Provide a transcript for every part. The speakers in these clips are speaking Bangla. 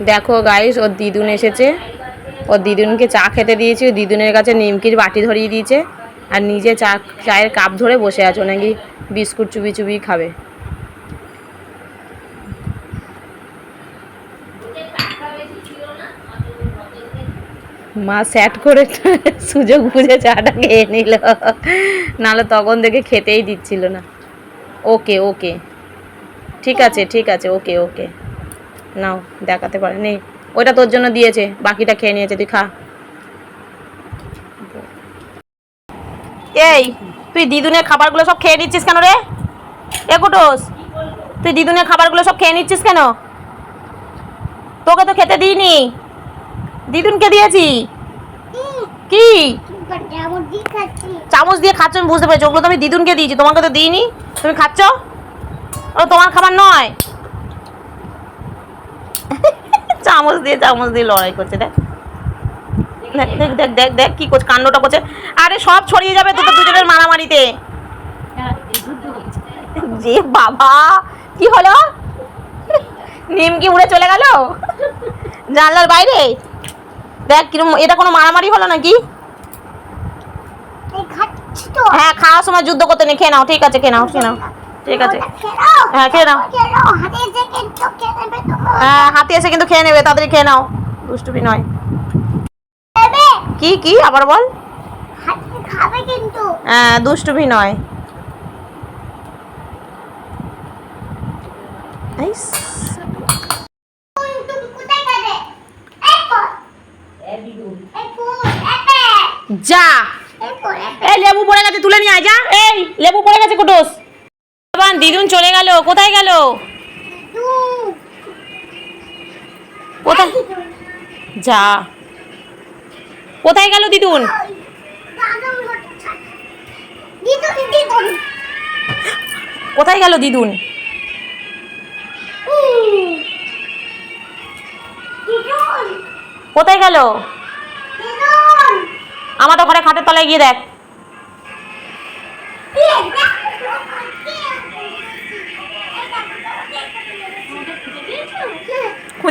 দেখো গাইস ওর দিদুন এসেছে। ওর দিদুনকে চা খেতে দিয়েছি ও দিদুনের কাছে নিমকির বাটি ধরিয়ে দিয়েছে। আর নিজে চা, চায়ের কাপ ধরে বসে আছে নাকি বিস্কুট চুবি চুবি খাবে। মা স্যাট করে সুযোগ বুঝে চাটা খেয়ে নিল। নাহলে তখন থেকে খেতেই দিচ্ছিল না। ওকে ওকে ঠিক আছে ঠিক আছে ওকে ওকে নাও, দেখাতে পারে। নেই, ওইটা তোর জন্য দিয়েছে, বাকিটা খেয়ে নিয়েছে, তুই খা। এই, তুই দিদুনের খাবারগুলো সব খেয়ে নিচ্ছিস কেন রে? এ কুটোস, তুই দিদুনের খাবারগুলো সব খেয়ে নিচ্ছিস কেন? তোকে তো খেতে দিইনি। দিদুনকে দিয়েছি। কি? চামচ দিয়ে খাচ্ছ, আমি বুঝতে পেরেছি। ওগুলো তো আমি দিদুনকে দিয়েছি, তোমাকে তো দিইনি। তুমি খাচ্ছ? ও তোমার খাবার নয়। চামচ দিয়ে চামচ দিয়ে লড়াই করছে দেখ। দেখ দেখ দেখ দেখ দেখ কি করছে কাণ্ডটা করছে। আরে সব ছড়িয়ে যাবে দুটো দুজনের মারামারিতে। যে বাবা কি হলো? নিমকি উড়ে চলে গেল? জানলার বাইরে? দেখ কিরম এটা কোনো মারামারি হলো নাকি? হ্যাঁ খাওয়ার সময় যুদ্ধ করতে নেই খেয়ে নাও ঠিক আছে খেয়ে নাও খেয়ে নাও। ঠিক আছে। হ্যাঁ খেয়ে নাও। হ্যাঁ হাতি এসে কিন্তু খেয়ে নেবে তাড়াতাড়ি খেয়ে নাও। দুষ্টুমি নয়। কি কি? আবার বল। হ্যাঁ দুষ্টুমি নয়। যা। এই লেবু পড়ে গেছে তুলে নিয়ে আয় যা। এই লেবু পড়ে গেছে কুটুস। বাবান দিদুন চলে গেল কোথায় গেল? কোথায়? যা। কোথায় গেল দিদুন? কোথায় গেল দিদুন? দিদুন কোথায় গেল? দিদুন। আমাদের ঘরে খাটের তলায় গিয়ে দেখ।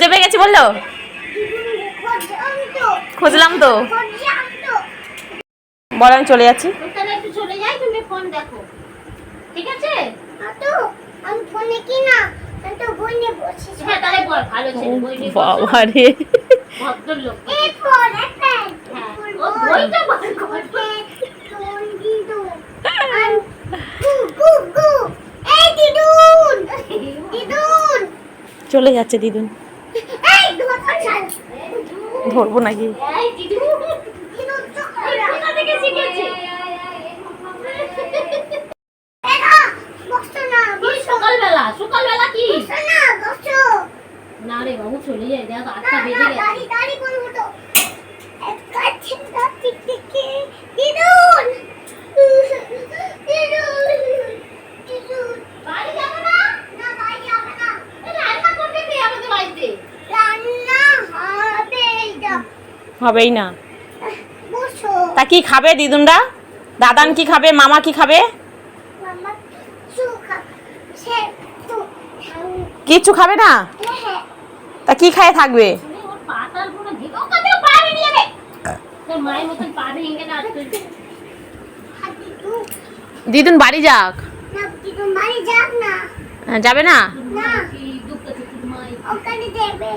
খুঁজে পেয়ে গেছি বলল? খুঁজলাম তো। বল আমি চলে যাচ্ছি। চলে যাচ্ছে দিদুন এই ধর ছাড় ধরবো নাকি এই দিদু দিদুন চুপ এই কর কোথা থেকে শিখেছে একা নাকি? না রে বাবু চলে যায় দেখ আটটা বেজে গেছে দাঁড়ি দাঁড়ি করব তো একটা ছিন্দা টিক টিকে দিদুন দিদুন দিদুন বাড়ি যাব না না বাড়ি যাবে না এ, রান্না করবে কে আমাদের বাড়িতে রান্না হবে যা হবেই না। তা কি খাবে দিদুনরা? দাদান কি খাবে? মামা কি খাবে? কিচ্ছু খাবে না? হ্যাঁ। তা কি খায় থাকবে? দিদুন বাড়ি যাক। হ্যাঁ, যাবে না? ওখানে দেবে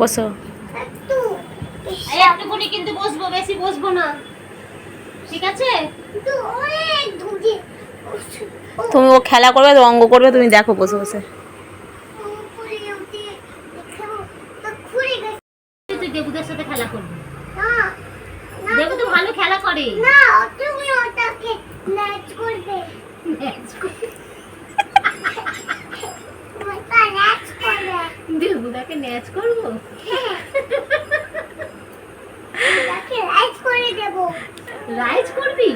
বসো। একটুকুনি কিন্তু বসবো বেশি বসবো না। ঠিক আছে? তুমি ও খেলা করবে অঙ্গ করবে তুমি দেখো বসে বসে। দেবুদের সাথে খেলা করবি। দেবু তো ভালো খেলা করে। না তুমি ওটাকে ম্যাচ করবে। ম্যাচ দেবুদাকে ম্যাচ করব? ম্যাচ করে দেবো। রাইজ করবি?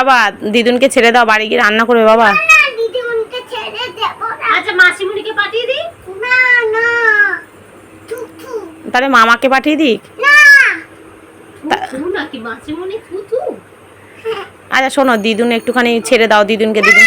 আবার দিদুনকে ছেড়ে দাও বাড়ি গিয়ে রান্না করবে বাবা। না দিদি উনকে ছেড়ে দেবো আচ্ছা মাসিমণিকে পাঠিয়ে দিই? না না। তাহলে মামাকে পাঠিয়ে দিক? আচ্ছা শোনো দিদুন একটুখানি ছেড়ে দাও দিদুনকে দিদুন।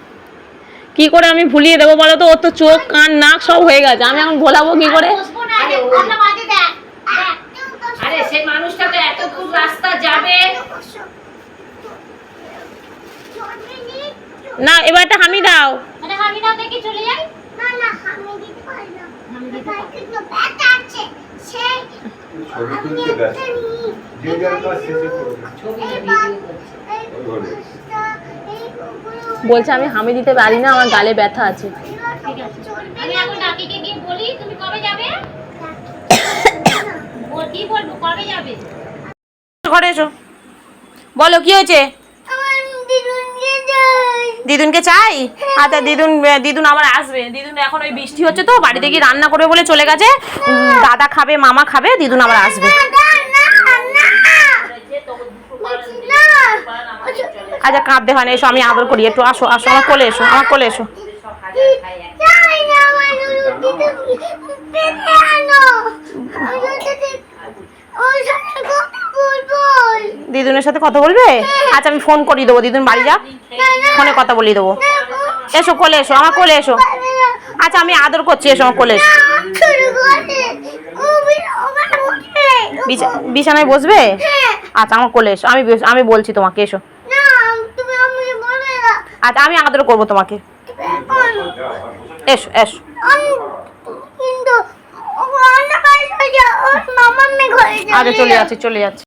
কি করে আমি ভুলিয়ে দেবো বলো তো? ওর তো চোখ কান নাক সব হয়ে গেছে। আমি এখন ভোলাবো কি করে? না আরে আমরা মাঝে দেখ দেখ। আরে সেই মানুষটা তো এত দূর রাস্তা যাবে। না এবার একটা হামি দাও। মানে আমি না দেখে চলে যাই। না না আমি দিতে পারি না। আমি দিতে ভাই পারি। কিন্তু ব্যথা আছে। সেই ছবি তুলতে ব্যস্ত। যে যার করবে। ছবি ভিডিও বলছে আমি হামি দিতে পারি না আমার গালে ব্যথা আছে। ঠিক আছে চলবে আমি না। এখন নাকিকে গিয়ে বলি তুমি কবে যাবে? বল কি বলব কবে যাবে? ঘরে এসো। বলো কি হয়েছে? দিদুনকে চাই। আচ্ছা দিদুন দিদুন আবার আসবে। দিদুন এখন ওই বৃষ্টি হচ্ছে তো বাড়িতে গিয়ে রান্না করবে বলে চলে গেছে। দাদা খাবে মামা খাবে দিদুন আবার আসবে না, না, না, না। বলছি না। আচ্ছা কাঁদতে হয় না এসো আমি আদর করি। একটু আসো আসো আমার কোলে এসো আমার কোলে এসো। দিদুনের সাথে কথা বলবে? আচ্ছা আমি ফোন করিয়ে দেবো দিদুন বাড়ি যা ফোনে কথা বলিয়ে দেবো। এসো কোলে এসো আমার কোলে এসো। আচ্ছা আমি আদর করছি এসো আমার কোলে এসো। বিছানায় বসবে? হ্যাঁ। আচ্ছা আমার কোলে এসো। আমি আমি বলছি তোমাকে এসো। না। আচ্ছা আমি আদর করব তোমাকে। এসো এসো ঘরে আচ্ছা চলে যাচ্ছি চলে যাচ্ছি